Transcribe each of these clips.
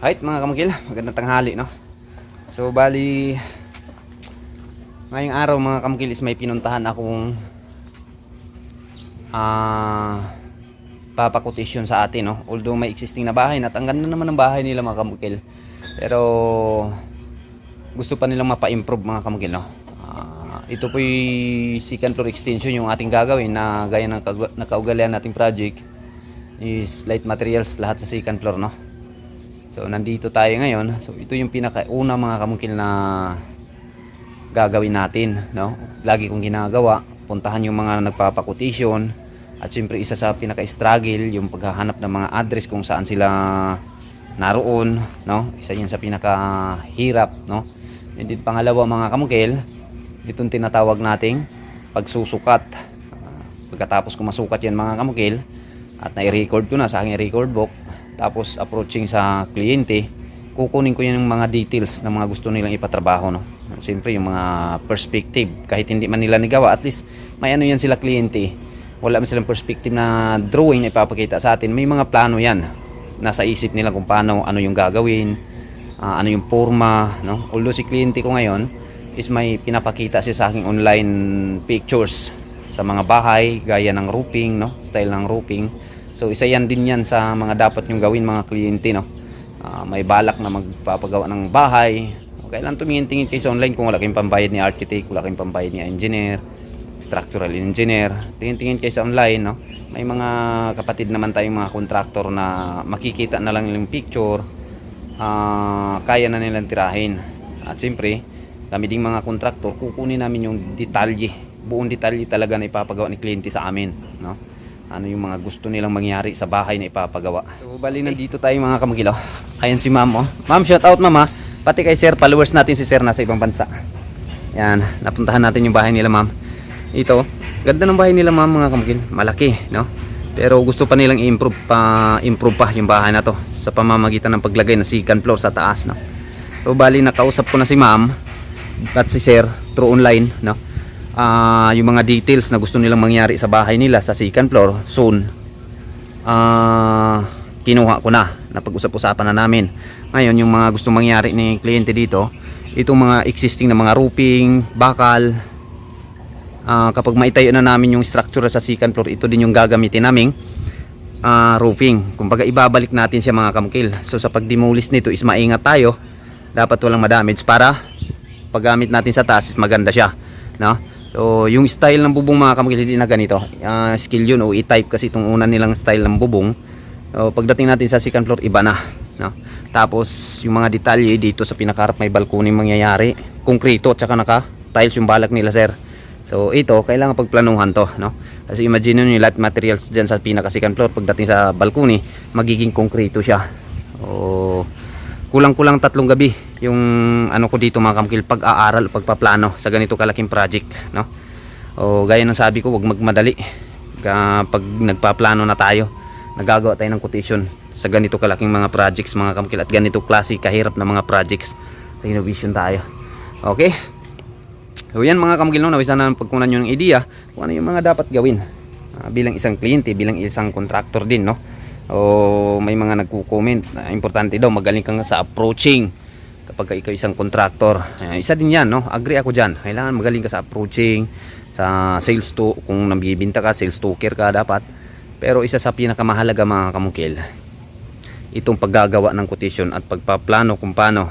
Right mga kamukil, magandang tanghali no. So bali ngayong araw mga kamukil is may pinuntahan akong ah papakotisyon sa atin no. Although may existing na bahay, natanggan na naman ng bahay nila mga kamukil. Pero gusto pa nilang mapa-improve mga kamukil no. Ah, ito po yung second floor extension yung ating gagawin na gaya ng nakaugalian nating project is light materials lahat sa second floor no. So nandito tayo ngayon. So ito yung pinakauna mga kamungkil na gagawin natin, no? Lagi kong ginagawa, puntahan yung mga nagpapakotisyon at siyempre isa sa pinaka-struggle yung paghahanap ng mga address kung saan sila naroon, no? Isa yun sa pinakahirap, no? And then pangalawa mga kamungkil, itong tinatawag nating pagsusukat. Pagkatapos ko masukat yan mga kamukil at nai-record ko na sa aking record book tapos approaching sa kliyente kukunin ko yung mga details na mga gusto nilang ipatrabaho no? Siyempre yung mga perspective. Kahit hindi man nila nagawa at least may ano yan sila kliyente. Wala man silang perspective na drawing na ipapakita sa atin. May mga plano yan. Nasa isip nila kung paano ano yung gagawin ah, ano yung forma no? Although si kliyente ko ngayon is may pinapakita siya sa aking online pictures sa mga bahay gaya ng roofing no? Style ng roofing so isa yan din yan sa mga dapat yung gawin mga kliyente no? Ah, may balak na magpapagawa ng bahay. Kailan tumingin-tingin kayo sa online kung wala kayong pambayad ni architect wala kayong pambayad ni engineer structural engineer? Tingin-tingin kayo sa online no? May mga kapatid naman tayong mga contractor na makikita na lang yung picture. Ah, kaya na nilang tirahin. At siyempre kami ding mga contractor kukunin namin yung detalye buong detalye talaga na ipapagawa ni kliyente sa amin no ano yung mga gusto nilang mangyari sa bahay na ipapagawa? So bali nandito tayo mga kamagilo. Ayan si ma'am oh. Ma'am shout out ma'am ah. pati kay sir followers natin si sir nasa ibang bansa. Yan napuntahan natin yung bahay nila ma'am. Ito ganda ng bahay nila ma'am mga kamagil. Malaki no? Pero gusto pa nilang i-improve pa improve pa yung bahay na to sa pamamagitan ng paglagay ng second floor sa taas no? So bali nakausap ko na si ma'am at si sir through online no Ah, yung mga details na gusto nilang mangyari sa bahay nila sa second floor soon. Ah kinuha ko na. Napag-usap-usapan na namin. Ngayon yung mga gusto mangyari ni kliyente dito itong mga existing na mga roofing bakal ah, kapag maitayo na namin yung structure sa second floor ito din yung gagamitin naming ah, roofing. Kumbaga ibabalik natin siya mga kamukil so sa pag-demolish nito is maingat tayo. Dapat walang madamage para paggamit natin sa taas maganda siya no so yung style ng bubong mga kamukil hindi na ganito. Ah, skill yun o i-type kasi itong una nilang style ng bubong. So, pagdating natin sa second floor iba na no? Tapos yung mga detalye dito sa pinakarap may balkoning mangyayari. Konkreto at saka naka tiles yung balak nila sir. So ito, kailangan pagplanuhan to, no? Kasi imagine nyo yung lahat materials dyan sa pinaka second floor pagdating sa balcony, magiging konkreto siya. O kulang-kulang tatlong gabi yung ano ko dito mga kamkil pag-aaral pagpaplano sa ganito kalaking project, no? O gaya ng sabi ko, wag magmadali. Kapag nagpaplano na tayo, nagagawa tayo ng quotation sa ganito kalaking mga projects mga kamkil at ganito klase kahirap na mga projects. Renovation tayo. Okay? So yan mga kamagil no, nawisa na pagkunan nyo ng idea kung ano yung mga dapat gawin ah, bilang isang kliyente, bilang isang contractor din no. O may mga nagko-comment na importante daw magaling kang sa approaching kapag ka ikaw isang contractor. Ayan, isa din yan no, agree ako diyan. Kailangan magaling ka sa approaching, sa sales to kung nabibinta ka, sales talker ka dapat. Pero isa sa pinakamahalaga mga kamukil, itong paggagawa ng quotation at pagpaplano kung paano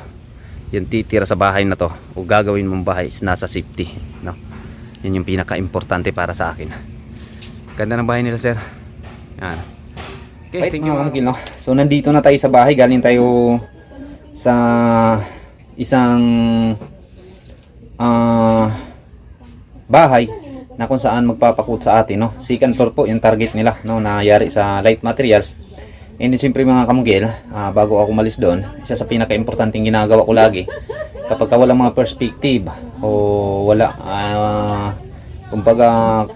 yung titira sa bahay na to o gagawin mong bahay is nasa safety no yun yung pinaka-importante para sa akin ganda ng bahay nila sir yan okay thank you. mga no? so nandito na tayo sa bahay. Galing tayo sa isang ah bahay na kung saan magpapakot sa atin no? Second floor po yung target nila no? Na yari sa light materials. And siyempre mga kamugil, ah, bago ako malis doon, isa sa pinaka-importanting ginagawa ko lagi, kapag ka walang mga perspective o wala, ah, kumbaga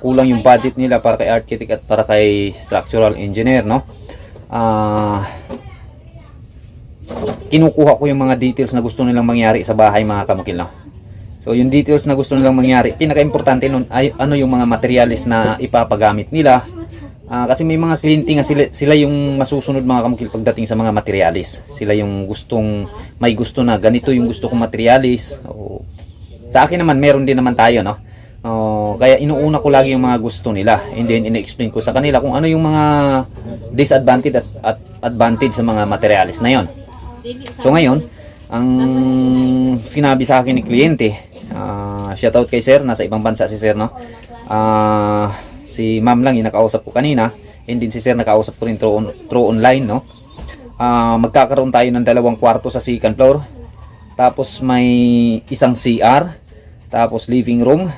kulang yung budget nila para kay architect at para kay structural engineer, no? Ah, kinukuha ko yung mga details na gusto nilang mangyari sa bahay mga kamukil, no? So yung details na gusto nilang mangyari, pinaka-importante nun ay ano yung mga materialis na ipapagamit nila Ah, kasi may mga kliyente nga sila, sila yung masusunod mga kamukil pagdating sa mga materialis. Sila yung gustong, may gusto na ganito yung gusto kong materialis. O, sa akin naman, meron din naman tayo, no? Oh, kaya inuuna ko lagi yung mga gusto nila and then ina-explain ko sa kanila kung ano yung mga disadvantage at advantage sa mga materialis na yon. So ngayon, ang sinabi sa akin ni kliyente, ah shoutout kay sir, nasa ibang bansa si sir, no? Ah, si ma'am lang yung nakausap ko kanina, and din si sir nakausap ko rin through, on, through online, no? Ah, magkakaroon tayo ng dalawang kwarto sa second floor. Tapos may isang CR, tapos living room,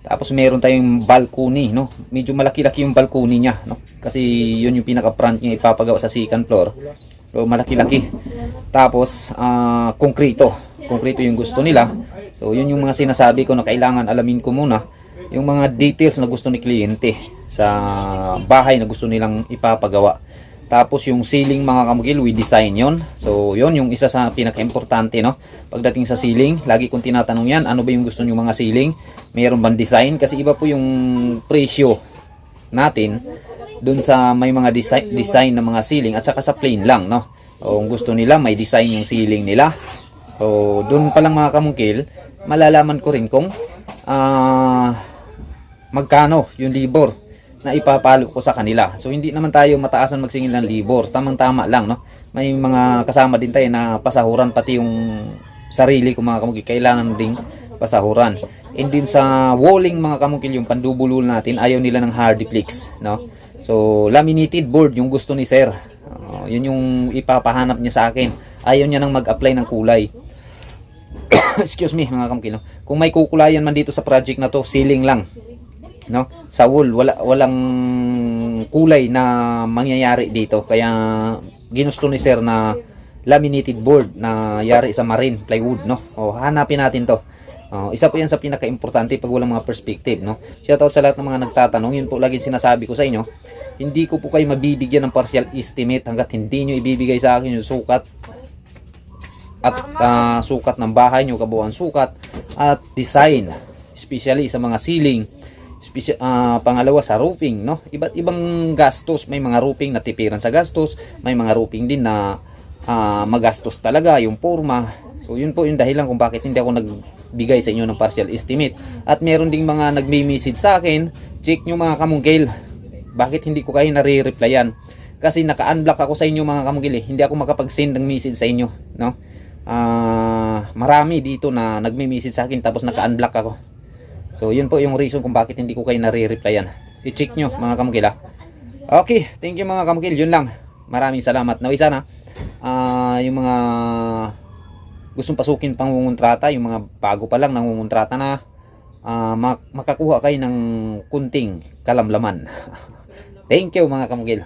tapos meron tayong balcony, no? Medyo malaki-laki yung balcony niya, no? Kasi yun yung pinaka-front niya ipapagawa sa second floor. So malaki-laki. Tapos ah konkrito. Konkrito yung gusto nila. So yun yung mga sinasabi ko na kailangan alamin ko muna yung mga details na gusto ni kliyente sa bahay na gusto nilang ipapagawa. Tapos yung ceiling mga kamukil, we design yon. So yon yung isa sa pinaka-importante no. Pagdating sa ceiling, lagi kong tinatanong yan, ano ba yung gusto niyo mga ceiling? Mayroon bang design? Kasi iba po yung presyo natin dun sa may mga design, design ng mga ceiling at saka sa plain lang no. O kung gusto nila may design yung ceiling nila. O dun pa lang mga kamungkil, malalaman ko rin kung ah magkano yung libor na ipapalo ko sa kanila. So hindi naman tayo mataasan magsingil ng libor. Tamang-tama lang, no? May mga kasama din tayo na pasahuran pati yung sarili ko mga kamukil. Kailangan ding pasahuran. And din sa walling mga kamukil, yung pandubulol natin, ayaw nila ng hardiplex, no? So laminated board yung gusto ni sir. Uh, yun yung ipapahanap niya sa akin. Ayaw niya nang mag-apply ng kulay. Excuse me mga kamukil? Kung may kukulayan man dito sa project na to, ceiling lang no sa wool wala walang kulay na mangyayari dito kaya ginusto ni sir na laminated board na yari sa marine plywood no o hanapin natin to Oh, isa po yan sa pinaka-importante pag walang mga perspective, no? Shoutout sa lahat ng mga nagtatanong. Yun po lagi sinasabi ko sa inyo. Hindi ko po kayo mabibigyan ng partial estimate hanggat hindi nyo ibibigay sa akin yung sukat at ah, sukat ng bahay nyo, kabuuan sukat at design, especially sa mga ceiling, Specia- ah, pangalawa sa roofing, no? Iba't ibang gastos, may mga roofing na tipiran sa gastos, may mga roofing din na ah, magastos talaga yung forma. So yun po yung dahilan kung bakit hindi ako nagbigay sa inyo ng partial estimate. At meron ding mga nagme-message sa akin, check nyo mga kamungkil. Bakit hindi ko kayo nare-replyan? Kasi naka-unblock ako sa inyo mga kamungkil eh. Hindi ako makapag-send ng message sa inyo, no? Ah, marami dito na nagme-message sa akin tapos naka-unblock ako. So, yun po yung reason kung bakit hindi ko kayo nare-replyan. I-check nyo mga kamukil ha. Okay, thank you mga kamukil. Yun lang. Maraming salamat. Naway sana, ah yung mga gustong pasukin pangungontrata, yung mga bago pa lang nangungontrata na, ah, mak- makakuha kayo ng kunting kalamlaman. thank you mga kamukil.